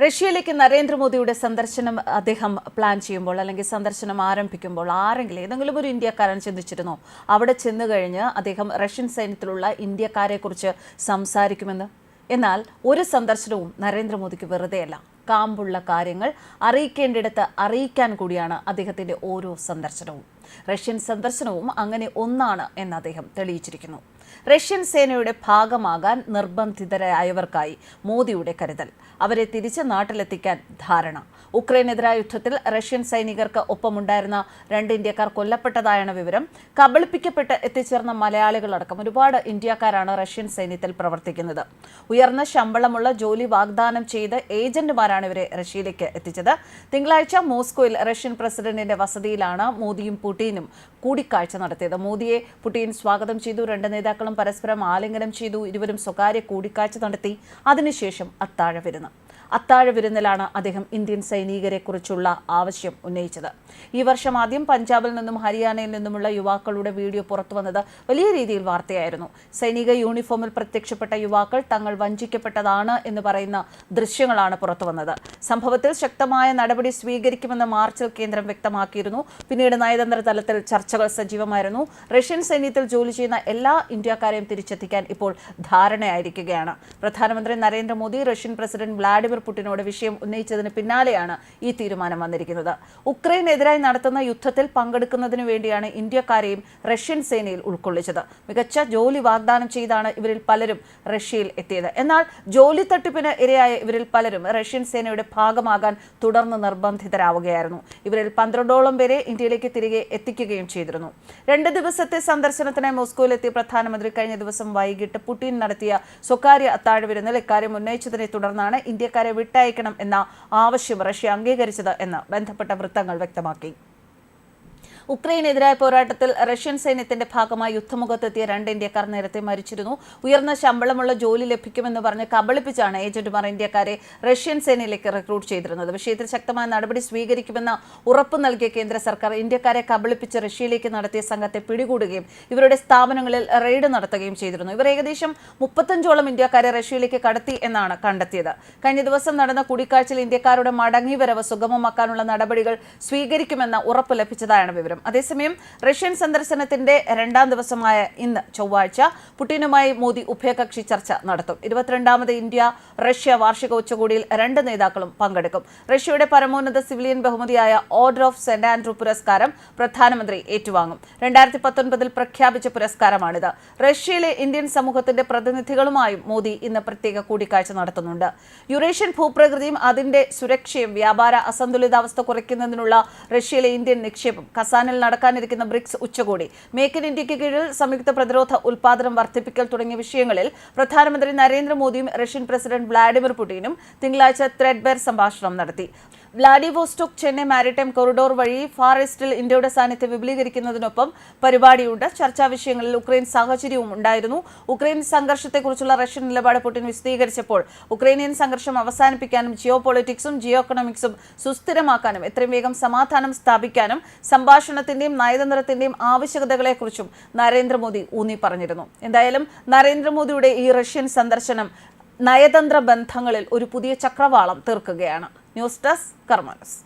റഷ്യയിലേക്ക് നരേന്ദ്രമോദിയുടെ സന്ദർശനം അദ്ദേഹം പ്ലാൻ ചെയ്യുമ്പോൾ അല്ലെങ്കിൽ സന്ദർശനം ആരംഭിക്കുമ്പോൾ ആരെങ്കിലും ഏതെങ്കിലും ഒരു ഇന്ത്യക്കാരൻ ചിന്തിച്ചിരുന്നോ? അവിടെ ചെന്നു കഴിഞ്ഞ് അദ്ദേഹം റഷ്യൻ സൈന്യത്തിലുള്ള ഇന്ത്യക്കാരെക്കുറിച്ച് സംസാരിക്കുമെന്ന്? എന്നാൽ ഒരു സന്ദർശനവും നരേന്ദ്രമോദിക്ക് വെറുതെയല്ല. കാമ്പുള്ള കാര്യങ്ങൾ അറിയിക്കേണ്ടിടത്ത് അറിയിക്കാൻ കൂടിയാണ് അദ്ദേഹത്തിന്റെ ഓരോ സന്ദർശനവും. റഷ്യൻ സന്ദർശനവും അങ്ങനെ ഒന്നാണ് എന്ന് അദ്ദേഹം തെളിയിച്ചിരിക്കുന്നു. റഷ്യൻ സേനയുടെ ഭാഗമാകാൻ നിർബന്ധിതരായവർക്കായി മോദിയുടെ കരുതൽ. അവരെ തിരിച്ച് നാട്ടിലെത്തിക്കാൻ ധാരണ. ഉക്രൈനെതിരായ യുദ്ധത്തിൽ റഷ്യൻ സൈനികർക്ക് ഒപ്പമുണ്ടായിരുന്ന രണ്ട് ഇന്ത്യക്കാർ കൊല്ലപ്പെട്ടതായാണ് വിവരം. കബളിപ്പിക്കപ്പെട്ട് എത്തിച്ചേർന്ന മലയാളികളടക്കം ഒരുപാട് ഇന്ത്യക്കാരാണ് റഷ്യൻ സൈന്യത്തിൽ പ്രവർത്തിക്കുന്നത്. ഉയർന്ന ശമ്പളമുള്ള ജോലി വാഗ്ദാനം ചെയ്ത് ഏജന്റുമാരാണ് ഇവരെ റഷ്യയിലേക്ക് എത്തിച്ചത്. തിങ്കളാഴ്ച മോസ്കോയിൽ റഷ്യൻ പ്രസിഡന്റിന്റെ വസതിയിലാണ് മോദിയും പുടിനും കൂടിക്കാഴ്ച നടത്തിയത്. മോദിയെ പുടിൻ സ്വാഗതം ചെയ്തു. രണ്ട് നേതാക്കളും പരസ്പരം ആലിംഗനം ചെയ്തു. ഇരുവരും സ്വകാര്യ കൂടിക്കാഴ്ച നടത്തി. അതിനുശേഷം അത്താഴ അത്താഴ വിരുന്നിലാണ് അദ്ദേഹം ഇന്ത്യൻ സൈനികരെ കുറിച്ചുള്ള ആവശ്യം ഉന്നയിച്ചത്. ഈ വർഷം ആദ്യം പഞ്ചാബിൽ നിന്നും ഹരിയാനയിൽ നിന്നുമുള്ള യുവാക്കളുടെ വീഡിയോ പുറത്തു വന്നത് വലിയ രീതിയിൽ വാർത്തയായിരുന്നു. സൈനിക യൂണിഫോമിൽ പ്രത്യക്ഷപ്പെട്ട യുവാക്കൾ തങ്ങൾ വഞ്ചിക്കപ്പെട്ടതാണ് എന്ന് പറയുന്ന ദൃശ്യങ്ങളാണ് പുറത്തുവന്നത് സംഭവത്തിൽ ശക്തമായ നടപടി സ്വീകരിക്കുമെന്ന് മാർച്ചിൽ കേന്ദ്രം വ്യക്തമാക്കിയിരുന്നു. പിന്നീട് നയതന്ത്ര തലത്തിൽ ചർച്ചകൾ സജീവമായിരുന്നു. റഷ്യൻ സൈന്യത്തിൽ ജോലി ചെയ്യുന്ന എല്ലാ ഇന്ത്യക്കാരെയും തിരിച്ചെത്തിക്കാൻ ഇപ്പോൾ ധാരണയായിരിക്കുകയാണ്. പ്രധാനമന്ത്രി നരേന്ദ്രമോദി റഷ്യൻ പ്രസിഡന്റ് വ്ളാഡിമിർ പുടിനോട് വിഷയം ഉന്നയിച്ചതിന് പിന്നാലെയാണ് ഈ തീരുമാനം വന്നിരിക്കുന്നത്. ഉക്രൈനെതിരായി നടത്തുന്ന യുദ്ധത്തിൽ പങ്കെടുക്കുന്നതിന് വേണ്ടിയാണ് ഇന്ത്യക്കാരെയും റഷ്യൻ സേനയിൽ ഉൾക്കൊള്ളിച്ചത്. മികച്ച ജോലി വാഗ്ദാനം ചെയ്താണ് ഇവരിൽ പലരും റഷ്യയിൽ എത്തിയത്. എന്നാൽ ജോലി തട്ടിപ്പിന് ഇരയായ ഇവരിൽ പലരും റഷ്യൻ സേനയുടെ ഭാഗമാകാൻ തുടർന്ന് നിർബന്ധിതരാവുകയായിരുന്നു. ഇവരിൽ പന്ത്രണ്ടോളം പേരെ ഇന്ത്യയിലേക്ക് തിരികെ എത്തിക്കുകയും ചെയ്തിരുന്നു. രണ്ട് ദിവസത്തെ സന്ദർശനത്തിനായി മോസ്കോയിലെത്തിയ പ്രധാനമന്ത്രി കഴിഞ്ഞ ദിവസം വൈകിട്ട് പുടിൻ നടത്തിയ സ്വകാര്യ അത്താഴവിരുന്നിൽ ഇക്കാര്യം ഉന്നയിച്ചതിനെ തുടർന്നാണ് ഇന്ത്യക്കാരെ വിട്ടയക്കണം എന്ന ആവശ്യം റഷ്യ അംഗീകരിച്ചത് എന്ന് ബന്ധപ്പെട്ട വൃത്തങ്ങൾ വ്യക്തമാക്കി. ഉക്രൈനെതിരായ പോരാട്ടത്തിൽ റഷ്യൻ സൈന്യത്തിന്റെ ഭാഗമായി യുദ്ധമുഖത്തെത്തിയ രണ്ട് ഇന്ത്യക്കാർ നേരത്തെ മരിച്ചിരുന്നു. ഉയർന്ന ശമ്പളമുള്ള ജോലി ലഭിക്കുമെന്ന് പറഞ്ഞ് കബളിപ്പിച്ചാണ് ഏജന്റുമാർ ഇന്ത്യക്കാരെ റഷ്യൻ സേനയിലേക്ക് റിക്രൂട്ട് ചെയ്തിരുന്നത്. വിഷയത്തിൽ ശക്തമായ നടപടി സ്വീകരിക്കുമെന്ന് ഉറപ്പ് നൽകിയ കേന്ദ്ര സർക്കാർ ഇന്ത്യക്കാരെ കബളിപ്പിച്ച് റഷ്യയിലേക്ക് നടത്തിയ സംഘത്തെ പിടികൂടുകയും ഇവരുടെ സ്ഥാപനങ്ങളിൽ റെയ്ഡ് നടത്തുകയും ചെയ്തിരുന്നു. ഇവർ ഏകദേശം മുപ്പത്തഞ്ചോളം ഇന്ത്യക്കാരെ റഷ്യയിലേക്ക് കടത്തി എന്നാണ് കണ്ടെത്തിയത്. കഴിഞ്ഞ ദിവസം നടന്ന കൂടിക്കാഴ്ചയിൽ ഇന്ത്യക്കാരുടെ മടങ്ങിവരവ് സുഗമമാക്കാനുള്ള നടപടികൾ സ്വീകരിക്കുമെന്ന ഉറപ്പ് ലഭിച്ചതായാണ് വിവരം. അതേസമയം റഷ്യൻ സന്ദർശനത്തിന്റെ രണ്ടാം ദിവസമായ ഇന്ന് ചൊവ്വാഴ്ച പുടിനുമായി മോദി ഉഭയകക്ഷി ചർച്ച നടത്തും. ഇരുപത്തിരണ്ടാമത് ഇന്ത്യ റഷ്യ വാർഷിക ഉച്ചകോടിയിൽ രണ്ട് നേതാക്കളും പങ്കെടുക്കും. റഷ്യയുടെ പരമോന്നത സിവിലിയൻ ബഹുമതിയായ ഓർഡർ ഓഫ് സെന്റ് ആൻഡ്രൂ പുരസ്കാരം പ്രധാനമന്ത്രി ഏറ്റുവാങ്ങും. രണ്ടായിരത്തി പത്തൊൻപതിൽ പ്രഖ്യാപിച്ച പുരസ്കാരമാണിത്. റഷ്യയിലെ ഇന്ത്യൻ സമൂഹത്തിന്റെ പ്രതിനിധികളുമായും മോദി ഇന്ന് പ്രത്യേക കൂടിക്കാഴ്ച നടത്തുന്നുണ്ട്. യുറേഷ്യൻ ഭൂപ്രകൃതിയും അതിന്റെ സുരക്ഷയും വ്യാപാര അസന്തുലിതാവസ്ഥ കുറയ്ക്കുന്നതിനുള്ള റഷ്യയിലെ ഇന്ത്യൻ നിക്ഷേപം ഖസാനിൽ നടക്കാനിരിക്കുന്ന ബ്രിക്സ് ഉച്ചകോടി മേക്ക് ഇൻ ഇന്ത്യയ്ക്ക് കീഴിൽ സംയുക്ത പ്രതിരോധ ഉൽപാദനം വർദ്ധിപ്പിക്കൽ തുടങ്ങിയ വിഷയങ്ങളിൽ പ്രധാനമന്ത്രി നരേന്ദ്രമോദിയും റഷ്യൻ പ്രസിഡന്റ് വ്ളാഡിമിർ പുടിനും തിങ്കളാഴ്ച ത്രെഡ്ബെർ സംഭാഷണം നടത്തി. വ്ളാഡിവോസ്റ്റോക്ക് ചെന്നൈ മാരിടൈം കോറിഡോർ വഴി ഫാർ ഈസ്റ്റിൽ ഇന്ത്യയുടെ സാന്നിധ്യം വിപുലീകരിക്കുന്നതിനൊപ്പം പരിപാടിയുണ്ട്. ചർച്ചാ വിഷയങ്ങളിൽ ഉക്രൈൻ സാഹചര്യവും ഉണ്ടായിരുന്നു. ഉക്രൈൻ സംഘർഷത്തെക്കുറിച്ചുള്ള റഷ്യൻ നിലപാട് പുടിൻ വിശദീകരിച്ചപ്പോൾ ഉക്രൈനിയൻ സംഘർഷം അവസാനിപ്പിക്കാനും ജിയോ പൊളിറ്റിക്സും ജിയോ എക്കണോമിക്സും സുസ്ഥിരമാക്കാനും എത്രയും വേഗം സമാധാനം സ്ഥാപിക്കാനും സംഭാഷണത്തിന്റെയും നയതന്ത്രത്തിന്റെയും ആവശ്യകതകളെക്കുറിച്ചും നരേന്ദ്രമോദി ഊന്നി പറഞ്ഞിരുന്നു എന്തായാലും നരേന്ദ്രമോദിയുടെ ഈ റഷ്യൻ സന്ദർശനം നയതന്ത്ര ബന്ധങ്ങളിൽ ഒരു പുതിയ ചക്രവാളം തീർക്കുകയാണ്. News desk കർമ്മനസ്